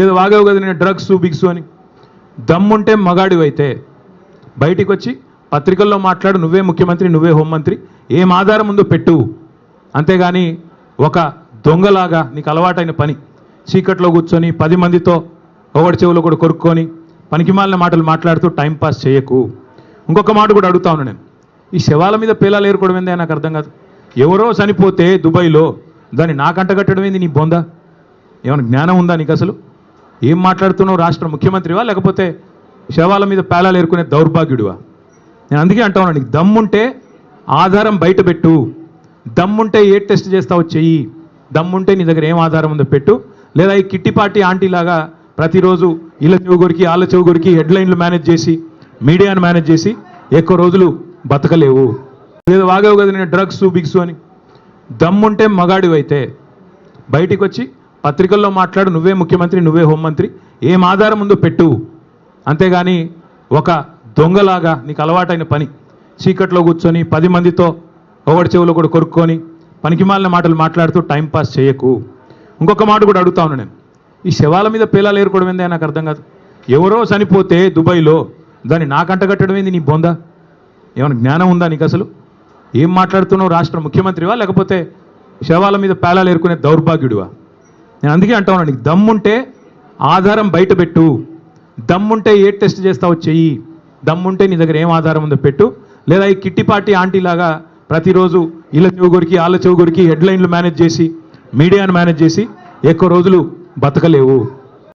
ఏదో వాగావు కదా నేను డ్రగ్స్ బిగ్స్ అని. దమ్ముంటే మగాడివైతే బయటికి వచ్చి పత్రికల్లో మాట్లాడు నువ్వే ముఖ్యమంత్రి నువ్వే హోంమంత్రి ఏం ఆధారం ఉందో పెట్టు. అంతేగాని ఒక దొంగలాగా నీకు అలవాటైన పని. చీకట్లో కూర్చొని పది మందితో ఒకటి చెవులో కూడా కొరుక్కొని పనికిమాలిన మాటలు మాట్లాడుతూ టైంపాస్ చేయకు. ఇంకొక మాట కూడా అడుగుతా ఉన్నాను నేను. ఈ శవాల మీద పేలాలు ఏరుకోవడం ఏందే నాకు అర్థం కాదు. ఎవరో చనిపోతే దుబాయ్లో దాన్ని నాకంట కట్టడం ఏంది నీ బొందా? ఏమైనా జ్ఞానం ఉందా నీకు అసలు? ఏం మాట్లాడుతున్నావు? రాష్ట్ర ముఖ్యమంత్రివా? లేకపోతే శవాల మీద పేలాలు ఏరుకునే దౌర్భాగ్యుడివా? నేను అందుకే అంటా ఉన్నాను నీకు దమ్ముంటే ఆధారం బయట పెట్టు. దమ్ముంటే ఏ టెస్ట్ చేస్తావో చెయ్యి. దమ్ముంటే నీ దగ్గర ఏం ఆధారం ఉందో పెట్టు. లేదా ఈ కిట్టి పార్టీ ఆంటీ లాగా ప్రతిరోజు ఇళ్ళ చెవుగురికి ఆళ్ళ చెవుగురికి హెడ్లైన్లు మేనేజ్ చేసి మీడియాను మేనేజ్ చేసి ఎక్కువ రోజులు బతకలేవు. లేదు వాగేవు కదా నేను డ్రగ్స్ బిగ్స్ అని. దమ్ముంటే మగాడివైతే బయటికి వచ్చి పత్రికల్లో మాట్లాడు నువ్వే ముఖ్యమంత్రి నువ్వే హోంమంత్రి ఏం ఆధారం ఉందో పెట్టు. అంతేగాని ఒక దొంగలాగా నీకు అలవాటైన పని. చీకట్లో కూర్చొని పది మందితో ఒకటి చెవులో కూడా కొరుక్కొని పనికిమాలిన మాటలు మాట్లాడుతూ టైంపాస్ చేయకు. ఇంకొక మాట కూడా అడుగుతా ఉన్నాను నేను. ఈ శవాల మీద పేలాలు ఏరుకోవడం ఏందే నాకు అర్థం కాదు. ఎవరో చనిపోతే దుబాయ్లో దాన్ని నాకంట కట్టడం ఏంది నీ బొందా? ఏమైనా జ్ఞానం ఉందా నీకు అసలు? ఏం మాట్లాడుతున్నావు? రాష్ట్ర ముఖ్యమంత్రివా? లేకపోతే శవాల మీద పేలాలు ఏరుకునే దౌర్భాగ్యుడివా? నేను అందుకే అంటా ఉన్నాను నీకు దమ్ముంటే ఆధారం బయట పెట్టు. దమ్ముంటే ఏ టెస్ట్ చేస్తావో చెయ్యి. దమ్ముంటే నీ దగ్గర ఏం ఆధారం ఉందో పెట్టు. లేదా ఈ కిట్టి పార్టీ ఆంటీ లాగా ప్రతిరోజు ఇళ్ళ చెవుగురికి ఆళ్ళ చెవుగురికి హెడ్లైన్లు మేనేజ్ చేసి మీడియాను మేనేజ్ చేసి ఎక్కువ రోజులు బతకలేవు.